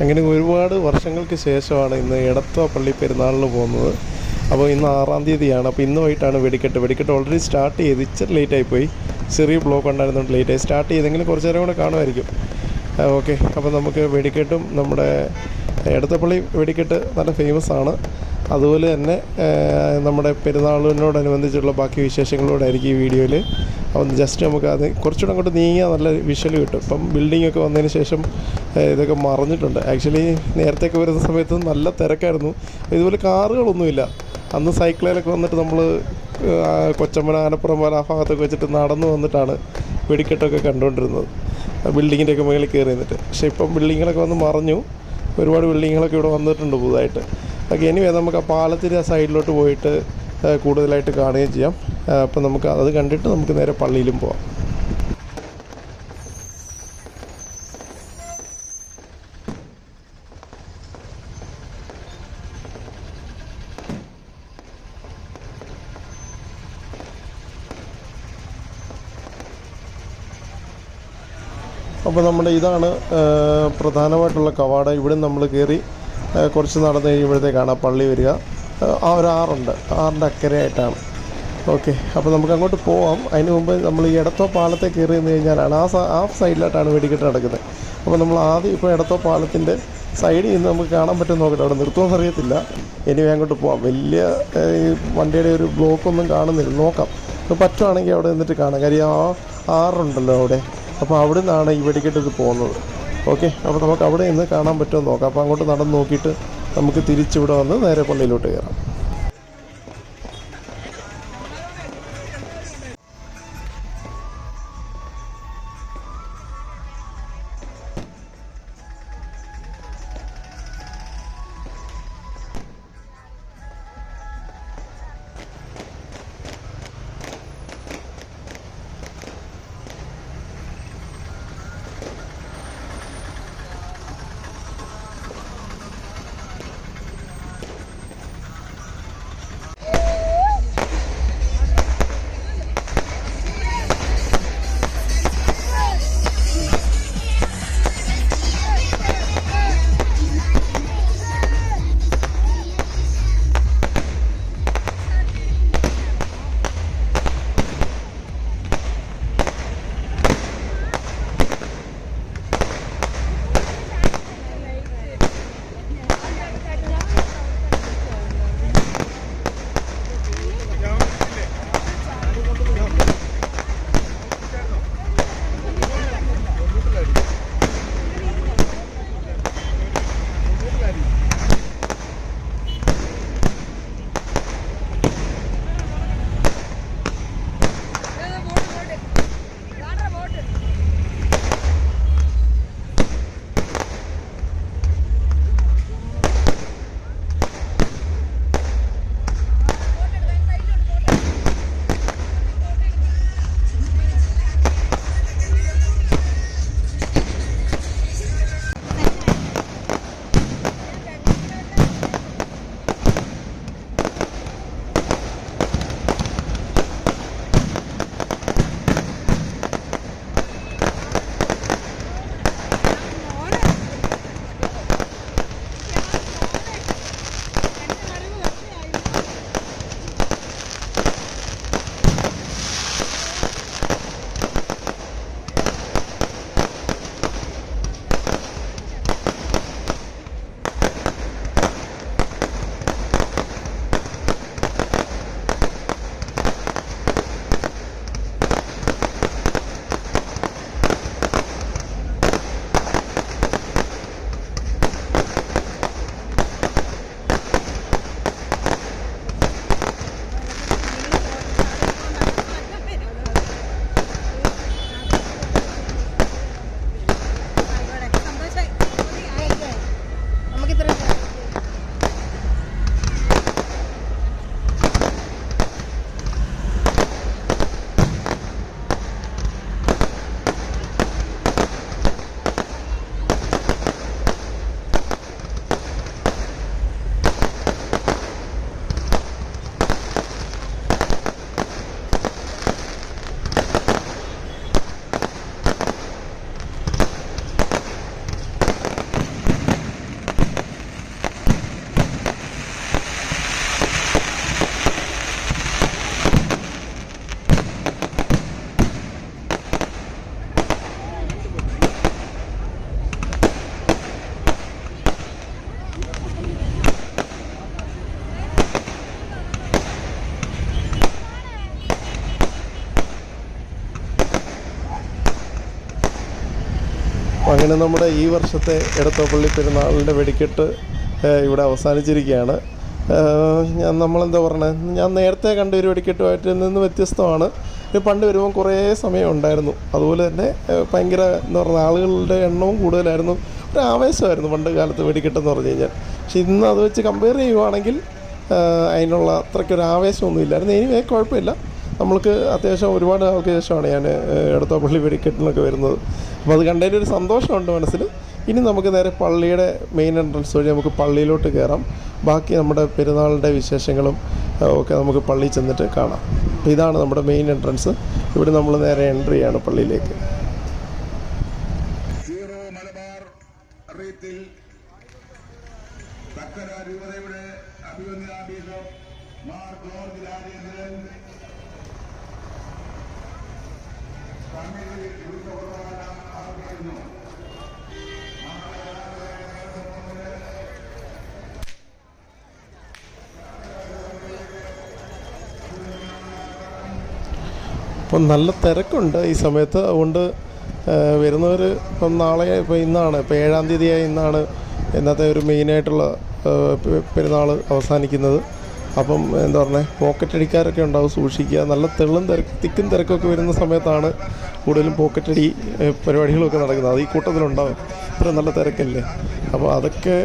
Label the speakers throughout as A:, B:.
A: അങ്ങനെ ഒരുപാട് വർഷങ്ങൾക്ക് ശേഷമാണ് ഇന്ന് എടത്വ പള്ളി പെരുന്നാളിന് പോകുന്നത്. അപ്പോൾ ഇന്ന് ആറാം തീയതിയാണ്. അപ്പോൾ ഇന്ന് വൈകിട്ടാണ് വെടിക്കെട്ട്. വെടിക്കെട്ട് ഓൾറെഡി സ്റ്റാർട്ട് ചെയ്ത് ഇച്ചിരി ലേറ്റായി പോയി. ചെറിയ ബ്ലോക്ക് ഉണ്ടായിരുന്നുകൊണ്ട് ലേറ്റായി സ്റ്റാർട്ട് ചെയ്തെങ്കിലും കുറച്ച് നേരം കൂടെ കാണുമായിരിക്കും. ഓക്കെ അപ്പോൾ നമുക്ക് വെടിക്കെട്ടും നമ്മുടെ എടത്തപ്പള്ളി വെടിക്കെട്ട് നല്ല ഫേമസ് ആണ്. അതുപോലെ തന്നെ നമ്മുടെ പെരുന്നാളിനോടനുബന്ധിച്ചുള്ള ബാക്കി വിശേഷങ്ങളോടായിരിക്കും ഈ വീഡിയോയിൽ. അപ്പം ജസ്റ്റ് നമുക്ക് അത് കുറച്ചുകൂടെ അങ്ങോട്ട് നീങ്ങിയാൽ നല്ല വിഷ്വൽ കിട്ടും. ഇപ്പം ബിൽഡിംഗ് ഒക്കെ വന്നതിന് ശേഷം ഇതൊക്കെ മറഞ്ഞിട്ടുണ്ട് ആക്ച്വലി നേരത്തെയൊക്കെ വരുന്ന സമയത്ത് നല്ല തിരക്കായിരുന്നു. ഇതുപോലെ കാറുകളൊന്നുമില്ല. അന്ന് സൈക്കിളിലൊക്കെ വന്നിട്ട് നമ്മൾ കൊച്ചമ്മന ആനപ്പുറം പോലെ ആ ഭാഗത്തൊക്കെ വെച്ചിട്ട് നടന്നു വന്നിട്ടാണ് വെടിക്കെട്ടൊക്കെ കണ്ടുകൊണ്ടിരുന്നത്. ബിൽഡിങ്ങിന്റെ ഒക്കെ മുകളിൽ കയറി നിന്നിട്ട് പക്ഷേ ഇപ്പം ബിൽഡിങ്ങുകളൊക്കെ വന്ന് മറഞ്ഞു. ഒരുപാട് ബിൽഡിങ്ങുകളൊക്കെ ഇവിടെ വന്നിട്ടുണ്ട് പുതുതായിട്ട്. ഓക്കെ എനിവേ നമുക്ക് ആ പാലത്തിന്റെ സൈഡിലോട്ട് പോയിട്ട് കൂടുതലായിട്ട് കാണുകയും ചെയ്യാം. അപ്പം നമുക്ക് അത് കണ്ടിട്ട് നമുക്ക് നേരെ പള്ളിയിലും പോവാം. അപ്പോൾ നമ്മുടെ ഇതാണ് പ്രധാനമായിട്ടുള്ള കവാടം. ഇവിടെ നമ്മൾ കയറി കുറച്ച് നടന്നു കഴിയുമ്പോഴത്തേക്കാണ് ആ പള്ളി വരിക. ആ, ഒരു ആറുണ്ട്. ആറിന്റെ അക്കരയായിട്ടാണ്. ഓക്കെ. അപ്പോൾ നമുക്ക് അങ്ങോട്ട് പോവാം. അതിന് മുമ്പ് നമ്മൾ ഈ ഇടത്തോ പാലത്തെ കയറി നിന്ന് കഴിഞ്ഞാലാണ് ആ ആ സൈഡിലായിട്ടാണ് വെടിക്കെട്ട് നടക്കുന്നത്. അപ്പോൾ നമ്മൾ ആദ്യം ഇപ്പോൾ ഇടത്തോ പാലത്തിന്റെ സൈഡിൽ നിന്ന് നമുക്ക് കാണാൻ പറ്റും നോക്കട്ടെ. അവിടെ നിർത്തുമെന്ന് അറിയത്തില്ല ഇനി അങ്ങോട്ട് പോവാം. വലിയ വണ്ടിയുടെ ഒരു ബ്ലോക്കൊന്നും കാണുന്നില്ല. നോക്കാം. ഇപ്പോൾ പറ്റുവാണെങ്കിൽ അവിടെ നിന്നിട്ട് കാണാം. കാര്യം ആ ആറുണ്ടല്ലോ അവിടെ. അപ്പോൾ അവിടെ നിന്നാണ് ഈ വെടിക്കെട്ട് പോകുന്നത്. ഓക്കെ അപ്പോൾ നമുക്ക് അവിടെ നിന്ന് കാണാൻ പറ്റുമോ നോക്കാം. അപ്പോൾ അങ്ങോട്ട് നടന്ന് നോക്കിയിട്ട് നമുക്ക് തിരിച്ചിവിടെ വന്ന് നേരെ പള്ളിയിലോട്ട് കയറാം. അങ്ങനെ നമ്മുടെ ഈ വർഷത്തെ എടത്തോപ്പള്ളി പെരുന്നാളിന്റെ വെടിക്കെട്ട് ഇവിടെ അവസാനിച്ചിരിക്കുകയാണ്. ഞാൻ നമ്മളെന്താ പറഞ്ഞത് ഞാൻ നേരത്തെ കണ്ട ഒരു വെടിക്കെട്ടുമായിട്ട് നിന്ന് വ്യത്യസ്തമാണ്. പണ്ട് വരുമ്പോൾ കുറേ സമയം ഉണ്ടായിരുന്നു. അതുപോലെ തന്നെ ഭയങ്കര എന്താ പറയുക ആളുകളുടെ എണ്ണവും കൂടുതലായിരുന്നു. ഒരു ആവേശമായിരുന്നു പണ്ട് കാലത്ത് വെടിക്കെട്ടെന്ന് പറഞ്ഞു കഴിഞ്ഞാൽ. പക്ഷെ ഇന്ന് അത് വെച്ച് കമ്പയർ ചെയ്യുവാണെങ്കിൽ അതിനുള്ള അത്രയ്ക്കൊരു ആവേശമൊന്നും ഇല്ലായിരുന്നു എനിവേ കുഴപ്പമില്ല. നമ്മൾക്ക് അത്യാവശ്യം ഒരുപാട് ആൾക്ക് ശേഷമാണ് ഞാൻ എടത്തോപ്പള്ളി വെടിക്കെട്ടിനൊക്കെ വരുന്നത്. അപ്പോൾ അത് കണ്ടതിന്റെ ഒരു സന്തോഷമുണ്ട് മനസ്സിൽ. ഇനി നമുക്ക് നേരെ പള്ളിയുടെ മെയിൻ എൻട്രൻസ് വഴി നമുക്ക് പള്ളിയിലോട്ട് കയറാം ബാക്കി നമ്മുടെ പെരുന്നാളിന്റെ വിശേഷങ്ങളും ഒക്കെ നമുക്ക് പള്ളിയിൽ ചെന്നിട്ട് കാണാം. അപ്പോൾ ഇതാണ് നമ്മുടെ മെയിൻ എൻട്രൻസ് ഇവിടെ നമ്മൾ നേരെ എൻട്രി ചെയ്യാണ് പള്ളിയിലേക്ക്.
B: അഭിവന്യ ബിഷപ്പ് മാർ ജോർജ് രാജേന്ദ്രൻ
A: അപ്പം നല്ല തിരക്കുണ്ട് ഈ സമയത്ത്. അതുകൊണ്ട് വരുന്നവർ ഇപ്പം നാളെ ഇപ്പോൾ ഇന്നാണ് ഇപ്പോൾ ഏഴാം തീയതിയായി ഇന്നാണ് ഇന്നത്തെ ഒരു മെയിനായിട്ടുള്ള പെരുന്നാൾ അവസാനിക്കുന്നത്. അപ്പം എന്താ പറയുക പോക്കറ്റ് അടിക്കാരൊക്കെ ഉണ്ടാവും സൂക്ഷിക്കുക. നല്ല തെള്ളും തിരക്ക് തിക്കും തിരക്കൊക്കെ വരുന്ന സമയത്താണ് കൂടുതലും പോക്കറ്റടി പരിപാടികളൊക്കെ നടക്കുന്നത്. അത് ഈ കൂട്ടത്തിലുണ്ടാവും. ഇത്ര നല്ല തിരക്കല്ലേ? അപ്പോൾ അതൊക്കെ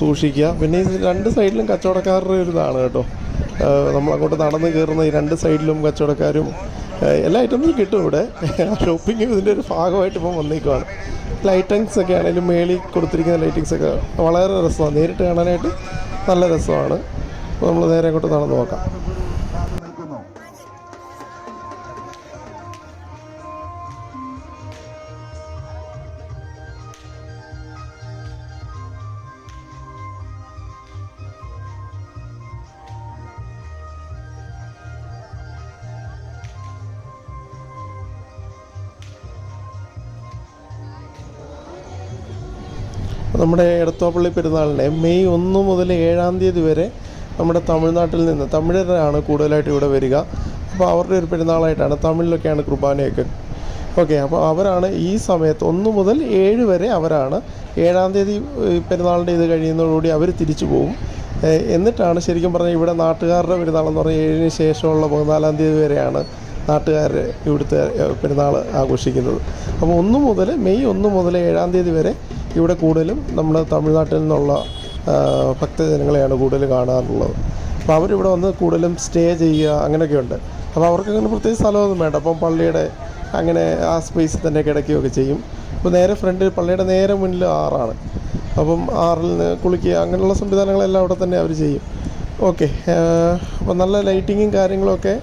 A: സൂക്ഷിക്കുക. പിന്നെ ഈ രണ്ട് സൈഡിലും കച്ചവടക്കാരുടെ ഒരു ഇതാണ് കേട്ടോ. നമ്മളങ്ങോട്ട് നടന്ന് കയറുന്ന ഈ രണ്ട് സൈഡിലും കച്ചവടക്കാരും എല്ലാ ഐറ്റംസും കിട്ടും ഇവിടെ. ഷോപ്പിംഗ് ഇതിന്റെ ഒരു ഭാഗമായിട്ട് ഇപ്പം വന്നേക്കുവാണ്. ലൈറ്റിങ്സ് ഒക്കെ ആണെങ്കിലും മേളിൽ കൊടുത്തിരിക്കുന്ന ലൈറ്റിങ്സ് ഒക്കെ വളരെ രസമാണ്. നേരിട്ട് കാണാനായിട്ട് നല്ല രസമാണ്. അപ്പോൾ നമ്മൾ നേരെ അങ്ങോട്ട് നടന്ന് നോക്കാം. നമ്മുടെ എടത്തോപ്പള്ളി പെരുന്നാളിന്റെ മെയ് ഒന്ന് മുതൽ ഏഴാം തീയതി വരെ നമ്മുടെ തമിഴ്നാട്ടിൽ നിന്ന് തമിഴരാണ് കൂടുതലായിട്ട് ഇവിടെ വരിക. അപ്പോൾ അവരുടെ ഒരു പെരുന്നാളായിട്ടാണ് തമിഴിലൊക്കെയാണ് കുർബാനയൊക്കെ. ഓക്കെ അപ്പോൾ അവരാണ് ഈ സമയത്ത് ഒന്ന് മുതൽ ഏഴ് വരെ അവരാണ് ഏഴാം തീയതി പെരുന്നാളിന്റെ ഇത് കഴിയുന്നതോടുകൂടി അവർ തിരിച്ചു പോകും എന്നിട്ടാണ് ശരിക്കും പറഞ്ഞാൽ ഇവിടെ നാട്ടുകാരുടെ പെരുന്നാളെന്ന് പറഞ്ഞാൽ ഏഴിന് ശേഷമുള്ള പതിനാലാം തീയതി വരെയാണ് നാട്ടുകാർ ഇവിടുത്തെ പെരുന്നാൾ ആഘോഷിക്കുന്നത്. അപ്പോൾ ഒന്ന് മുതൽ മെയ് ഒന്ന് മുതൽ ഏഴാം തീയതി വരെ ഇവിടെ കൂടുതലും നമ്മുടെ തമിഴ്നാട്ടിൽ നിന്നുള്ള ഭക്തജനങ്ങളെയാണ് കൂടുതൽ കാണാറുള്ളത്. അപ്പോൾ അവരിവിടെ വന്ന് കൂടുതലും സ്റ്റേ ചെയ്യുക അങ്ങനെയൊക്കെയുണ്ട്. അപ്പോൾ അവർക്ക് അങ്ങനെ പ്രത്യേകിച്ച് സ്ഥലമൊന്നും വേണ്ട. അപ്പം പള്ളിയുടെ അങ്ങനെ ആ സ്പേസിൽ തന്നെ കിടക്കുകയൊക്കെ ചെയ്യും. അപ്പോൾ നേരെ ഫ്രണ്ടിൽ പള്ളിയുടെ നേരെ മുന്നിൽ ആറാണ്. അപ്പം ആറിൽ നിന്ന് കുളിക്കുക അങ്ങനെയുള്ള സംവിധാനങ്ങളെല്ലാം അവിടെ തന്നെ അവർ ചെയ്യും. ഓക്കെ അപ്പോൾ നല്ല ലൈറ്റിങ്ങും കാര്യങ്ങളൊക്കെ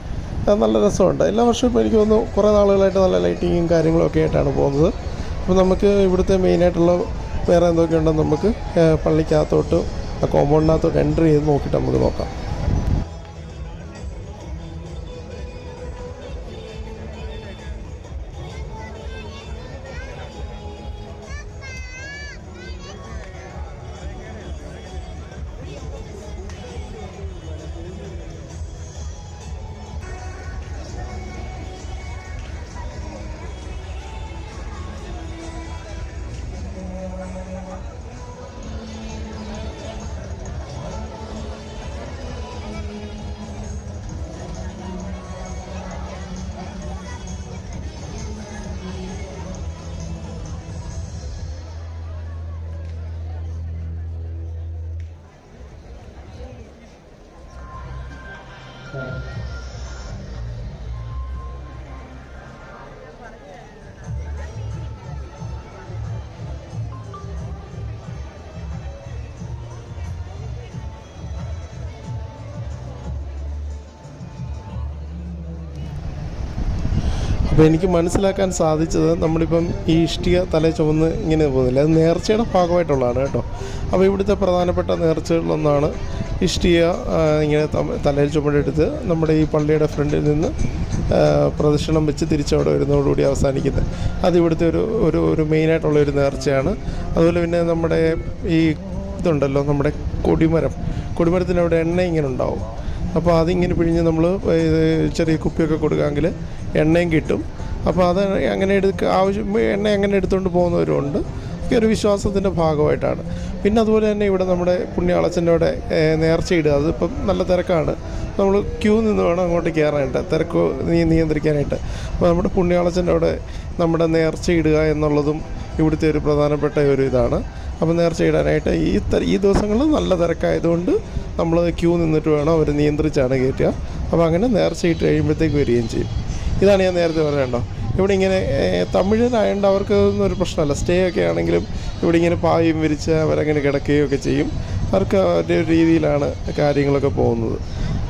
A: നല്ല രസമുണ്ട്. എല്ലാ വർഷവും ഇപ്പോൾ എനിക്ക് തോന്നുന്നു കുറേ നാളുകളായിട്ട് നല്ല ലൈറ്റിങ്ങും കാര്യങ്ങളൊക്കെ ആയിട്ടാണ് പോകുന്നത്. അപ്പോൾ നമുക്ക് ഇവിടുത്തെ മെയിനായിട്ടുള്ള വേറെ എന്തൊക്കെയുണ്ടെന്ന് നമുക്ക് പള്ളിക്കകത്തോട്ട് ആ കോമ്പൗണ്ടിനകത്തോട്ട് എന്റർ ചെയ്ത് നോക്കിയിട്ട് നമുക്ക് നോക്കാം. അപ്പോൾ എനിക്ക് മനസ്സിലാക്കാൻ സാധിച്ചത് നമ്മളിപ്പം ഈ ഇഷ്ടിക തല ചുവന്ന് ഇങ്ങനെ പോകുന്നില്ല. അത് നേർച്ചയുടെ ഭാഗമായിട്ടുള്ളതാണ് കേട്ടോ. അപ്പോൾ ഇവിടുത്തെ പ്രധാനപ്പെട്ട നേർച്ചകളിലൊന്നാണ് ഇഷ്ടിക ഇങ്ങനെ തലയിൽ ചുമടെടുത്ത് നമ്മുടെ ഈ പള്ളിയുടെ ഫ്രണ്ടിൽ നിന്ന് പ്രദക്ഷിണം വെച്ച് തിരിച്ചവിടെ വരുന്നതോടുകൂടി അവസാനിക്കുന്നത്. അത് ഇവിടുത്തെ ഒരു ഒരു ഒരു മെയിനായിട്ടുള്ള ഒരു നേർച്ചയാണ്. അതുപോലെ പിന്നെ നമ്മുടെ ഈ ഇതുണ്ടല്ലോ നമ്മുടെ കൊടിമരം. കൊടിമരത്തിന് അവിടെ എണ്ണ ഇങ്ങനെ ഉണ്ടാവും. അപ്പോൾ അതിങ്ങനെ പിഴിഞ്ഞ് നമ്മൾ ചെറിയ കുപ്പിയൊക്കെ കൊടുക്കാമെങ്കിൽ എണ്ണയും കിട്ടും. അപ്പോൾ അത് അങ്ങനെ എടുക്ക ആവശ്യം എണ്ണ അങ്ങനെ എടുത്തുകൊണ്ട് പോകുന്നവരുണ്ട്. അതൊക്കെ ഒരു വിശ്വാസത്തിന്റെ ഭാഗമായിട്ടാണ്. പിന്നെ അതുപോലെ തന്നെ ഇവിടെ നമ്മുടെ പുണ്യാളച്ചന്റെ അവിടെ നേർച്ചയിടുക. അതിപ്പം നല്ല തിരക്കാണ്. നമ്മൾ ക്യൂ നിന്ന് വേണം അങ്ങോട്ട് കയറാനായിട്ട്. തിരക്ക് നിയന്ത്രിക്കാനായിട്ട്. അപ്പോൾ നമ്മുടെ പുണ്യാളച്ചന്റെ അവിടെ നമ്മുടെ നേർച്ചയിടുക എന്നുള്ളതും ഇവിടുത്തെ ഒരു പ്രധാനപ്പെട്ട ഒരു ഇതാണ്. അപ്പോൾ നേർച്ചയിടാനായിട്ട് ഈ ഈ ദിവസങ്ങളിൽ നല്ല തിരക്കായതുകൊണ്ട് നമ്മൾ ക്യൂ നിന്നിട്ട് വേണം അവർ നിയന്ത്രിച്ചാണ് കയറ്റുക. അപ്പോൾ അങ്ങനെ നേർച്ചയിട്ട് കഴിയുമ്പോഴത്തേക്ക് വരികയും ചെയ്യും. ഇതാണ് ഞാൻ നേരത്തെ പറയണ്ടോ ഇവിടെ ഇങ്ങനെ ഏഹ്, തമിഴരായതുകൊണ്ട് അവർക്ക് അതൊന്നും ഒരു പ്രശ്നമല്ല. സ്റ്റേ ഒക്കെ ആണെങ്കിലും ഇവിടെ ഇങ്ങനെ പായും വിരിച്ച് അവരങ്ങനെ കിടക്കുകയും ഒക്കെ ചെയ്യും. അവർക്ക് അവരുടെ രീതിയിലാണ് കാര്യങ്ങളൊക്കെ പോകുന്നത്.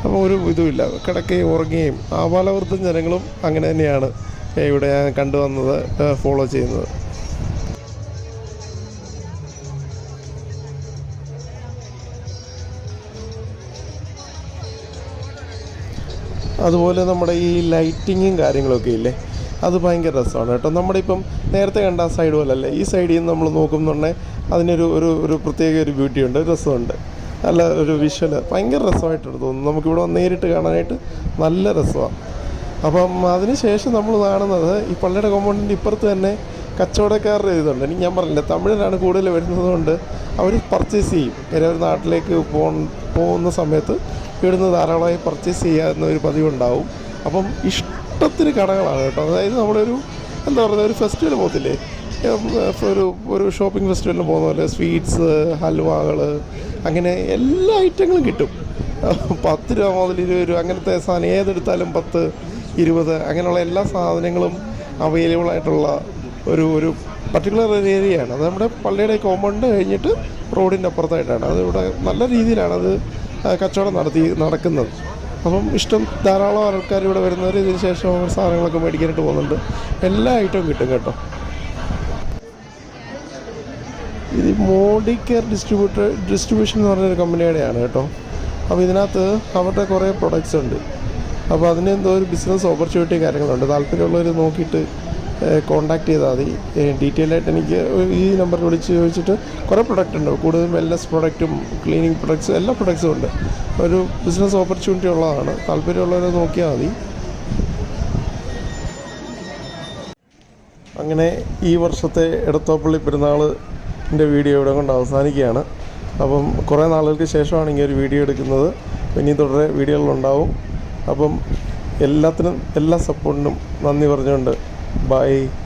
A: അപ്പോൾ ഒരു ഇതുമില്ല. കിടക്കുകയും ഉറങ്ങുകയും ആപാലവൃദ്ധം ജനങ്ങളും അങ്ങനെ തന്നെയാണ് ഇവിടെ ഞാൻ കണ്ടുവന്നത് ഫോളോ ചെയ്യുന്നത്. അതുപോലെ നമ്മുടെ ഈ ലൈറ്റിങ്ങും കാര്യങ്ങളൊക്കെ ഇല്ലേ? അത് ഭയങ്കര രസമാണ് കേട്ടോ. നമ്മുടെ ഇപ്പം നേരത്തെ കണ്ട ആ സൈഡ് പോലല്ലേ? ഈ സൈഡിൽ നിന്ന് നമ്മൾ നോക്കുന്നുണ്ടെങ്കിൽ അതിനൊരു ഒരു ഒരു പ്രത്യേക ഒരു ബ്യൂട്ടി ഉണ്ട് രസമുണ്ട്. നല്ല ഒരു വിഷ്വൽ ഭയങ്കര രസമായിട്ടുണ്ട് തോന്നുന്നു. നമുക്കിവിടെ നേരിട്ട് കാണാനായിട്ട് നല്ല രസമാണ് അപ്പം അതിന് ശേഷം നമ്മൾ കാണുന്നത് ഈ പള്ളിയുടെ കോമ്പൗണ്ടിന്റെ ഇപ്പുറത്ത് തന്നെ കച്ചവടക്കാരുടെ ഇതുണ്ട്. എനിക്ക് ഞാൻ പറഞ്ഞില്ല തമിഴിലാണ് കൂടുതൽ വരുന്നത് കൊണ്ട് അവർ പർച്ചേസ് ചെയ്യും. ഒരു നാട്ടിലേക്ക് പോ പോകുന്ന സമയത്ത് ഇവിടുന്ന് ധാരാളമായി പർച്ചേസ് ചെയ്യാവുന്ന ഒരു പതിവുണ്ടാവും. അപ്പം ഇഷ്ടത്തിന് കടകളാണ് കേട്ടോ. അതായത് നമ്മളൊരു എന്താ പറയുക ഒരു ഫെസ്റ്റിവൽ പോകത്തില്ലേ? ഒരു ഒരു ഷോപ്പിംഗ് ഫെസ്റ്റിവലിന് പോകുന്ന പോലെ സ്വീറ്റ്സ് ഹൽവകൾ അങ്ങനെ എല്ലാ ഐറ്റങ്ങളും കിട്ടും. പത്ത് രൂപ മുതൽ ഇരുപത് രൂപ അങ്ങനത്തെ സാധനം ഏതെടുത്താലും പത്ത് ഇരുപത് അങ്ങനെയുള്ള എല്ലാ സാധനങ്ങളും അവൈലബിൾ ആയിട്ടുള്ള ഒരു ഒരു പർട്ടിക്കുലർ ഒരു ഏരിയയാണ്. അത് നമ്മുടെ പള്ളിയുടെ കോമ്പൗണ്ട് കഴിഞ്ഞിട്ട് റോഡിന്റെ അപ്പുറത്തായിട്ടാണ്. അത് ഇവിടെ നല്ല രീതിയിലാണ് അത് കച്ചവടം നടത്തി നടക്കുന്നത്. അപ്പം ഇഷ്ടം ധാരാളം ആൾക്കാർ ഇവിടെ വരുന്നവർ ഇതിന് ശേഷം സാധനങ്ങളൊക്കെ മേടിക്കാനായിട്ട് പോകുന്നുണ്ട്. എല്ലാ ഐറ്റവും കിട്ടും കേട്ടോ. ഇത് മോഡി കെയർ ഡിസ്ട്രിബ്യൂട്ടർ ഡിസ്ട്രിബ്യൂഷൻ എന്ന് പറഞ്ഞൊരു കമ്പനിയുടെയാണ് കേട്ടോ. അപ്പോൾ ഇതിനകത്ത് അവരുടെ കുറേ പ്രൊഡക്ട്സ് ഉണ്ട്. അപ്പോൾ അതിനെന്തോ ഒരു ബിസിനസ് ഓപ്പർച്യൂണിറ്റി കാര്യങ്ങളുണ്ട്. താല്പര്യമുള്ളവർ നോക്കിയിട്ട് കോൺടാക്ട് ചെയ്താൽ മതി. ഡീറ്റെയിൽ ആയിട്ട് എനിക്ക് ഈ നമ്പറിൽ വിളിച്ച് ചോദിച്ചിട്ട് കുറേ പ്രൊഡക്റ്റ് ഉണ്ട്. കൂടുതൽ വെൽനസ് പ്രൊഡക്റ്റും ക്ലീനിങ് പ്രൊഡക്ട്സും എല്ലാ പ്രൊഡക്ട്സും ഉണ്ട്. ഒരു ബിസിനസ് ഓപ്പർച്യൂണിറ്റി ഉള്ളതാണ്. താല്പര്യമുള്ളവരെ നോക്കിയാൽ മതി. അങ്ങനെ ഈ വർഷത്തെ എടത്തോപ്പള്ളി പെരുന്നാളിന്റെ വീഡിയോ ഇവിടെ കൊണ്ട് അവസാനിക്കുകയാണ്. അപ്പം കുറേ നാളുകൾക്ക് ശേഷമാണ് ഇങ്ങനെ ഒരു വീഡിയോ എടുക്കുന്നത്. ഇനി തുടരെ വീഡിയോകളുണ്ടാവും അപ്പം എല്ലാത്തിനും എല്ലാ സപ്പോർട്ടിനും നന്ദി പറഞ്ഞുകൊണ്ട് Bye.